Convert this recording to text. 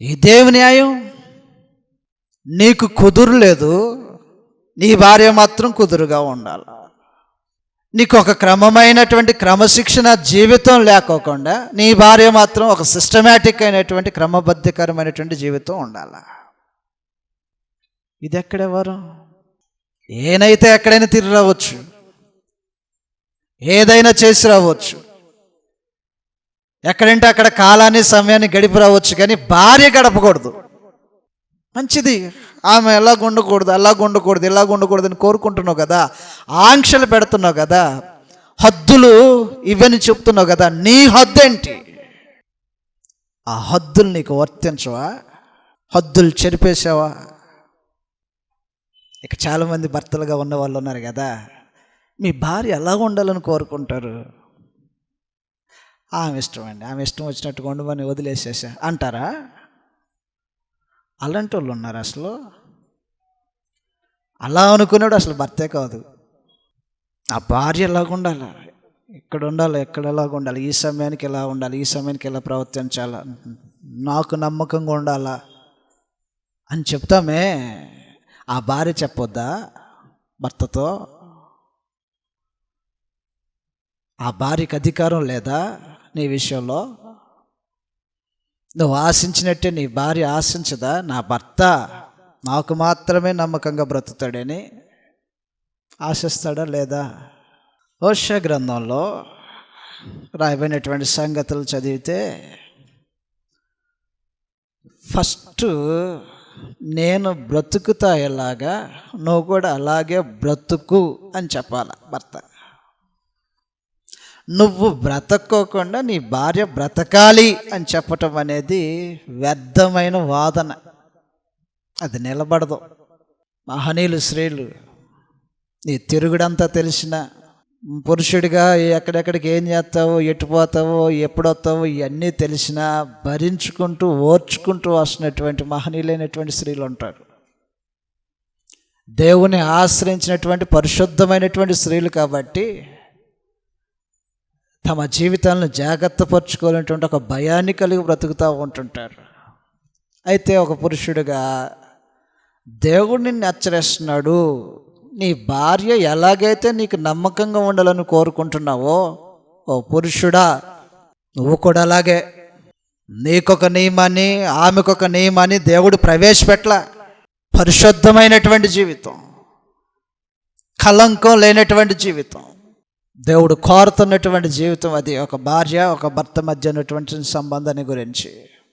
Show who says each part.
Speaker 1: ఇదేమి న్యాయం నీకు కుదురు లేదు నీ భార్య మాత్రం కుదురుగా ఉండాలి. నీకు ఒక క్రమమైనటువంటి క్రమశిక్షణ జీవితం లేకోకుండా నీ భార్య మాత్రం ఒక సిస్టమేటిక్ అయినటువంటి క్రమబద్ధకరమైనటువంటి జీవితం ఉండాల. ఇది ఎక్కడెవరు ఏనైతే ఎక్కడైనా తిరిగి రావచ్చు ఏదైనా చేసి రావచ్చు ఎక్కడంటే అక్కడ కాలాన్ని సమయాన్ని గడిపి రావచ్చు కానీ భార్య గడపకూడదు. మంచిది. ఆమె ఎలా ఉండకూడదు అలా ఉండకూడదు ఇలా ఉండకూడదు అని కోరుకుంటున్నావు కదా. ఆంక్షలు పెడుతున్నావు కదా. హద్దులు ఇవన్నీ చెప్తున్నావు కదా. నీ హద్దు ఏంటి ఆ హద్దులు నీకు వర్తించవా? హద్దులు చెరిపేసావా? ఇక చాలామంది భర్తలుగా ఉన్న వాళ్ళు ఉన్నారు కదా. మీ భార్య ఎలా ఉండాలని కోరుకుంటారు? ఆమె ఇష్టం అండి. ఆమె ఇష్టం వచ్చినట్టు కొండమని వదిలేసేసా. అంటారా? అలాంటి వాళ్ళు ఉన్నారు అసలు. అలా అనుకున్నాడు అసలు భర్తే కాదు. ఆ భార్య ఎలాగ ఉండాలి? ఇక్కడ ఉండాలి? ఎక్కడ ఎలాగ ఉండాలి? ఈ సమయానికి ఎలా ఉండాలి? ఈ సమయానికి ఎలా ప్రవర్తించాలా? నాకు నమ్మకంగా ఉండాలా? అని చెప్తామే. ఆ భార్య చెప్పొద్దా భర్తతో? ఆ భార్యకు అధికారం లేదా? నీ విషయంలో? నువ్వు ఆశించినట్టే నీ భార్య ఆశించదా? నా భర్త నాకు మాత్రమే నమ్మకంగా బ్రతుకుతాడని ఆశిస్తాడా లేదా? ఓష గ్రంథంలో రాయబడినటువంటి సంగతులు చదివితే ఫస్ట్ నేను బ్రతుకుతా ఎలాగా? నువ్వు కూడా అలాగే బ్రతుకు అని చెప్పాల భర్త. నువ్వు బ్రతక్కోకుండా నీ భార్య బ్రతకాలి అని చెప్పటం అనేది వ్యర్థమైన వాదన. అది నిలబడదు. మహనీయులు స్త్రీలు నీ తిరుగుడంతా తెలిసిన పురుషుడిగా ఎక్కడెక్కడికి ఏం చేస్తావో ఎటు పోతావో ఎప్పుడు వస్తావో ఇవన్నీ తెలిసినా భరించుకుంటూ ఓర్చుకుంటూ వస్తున్నటువంటి మహనీయులైనటువంటి స్త్రీలు ఉంటారు. దేవుని ఆశ్రయించినటువంటి పరిశుద్ధమైనటువంటి స్త్రీలు కాబట్టి తమ జీవితాలను జాగ్రత్త పరుచుకోవాలనేటువంటి ఒక భయాన్ని కలిగి బ్రతుకుతూ ఉంటుంటారు. అయితే ఒక పురుషుడిగా దేవుడు నిన్ను హెచ్చరిస్తున్నాడు. నీ భార్య ఎలాగైతే నీకు నమ్మకంగా ఉండాలని కోరుకుంటున్నావో ఓ పురుషుడా నువ్వు కూడా అలాగే. నీకొక నియమాన్ని ఆమెకొక నియమాన్ని దేవుడు ప్రవేశపెట్ల. పరిశుద్ధమైనటువంటి జీవితం కలంకం లేనటువంటి జీవితం దేవుడు కోరుతున్నటువంటి జీవితం అది. ఒక భార్య ఒక భర్త మధ్య ఉన్నటువంటి సంబంధాన్ని గురించి.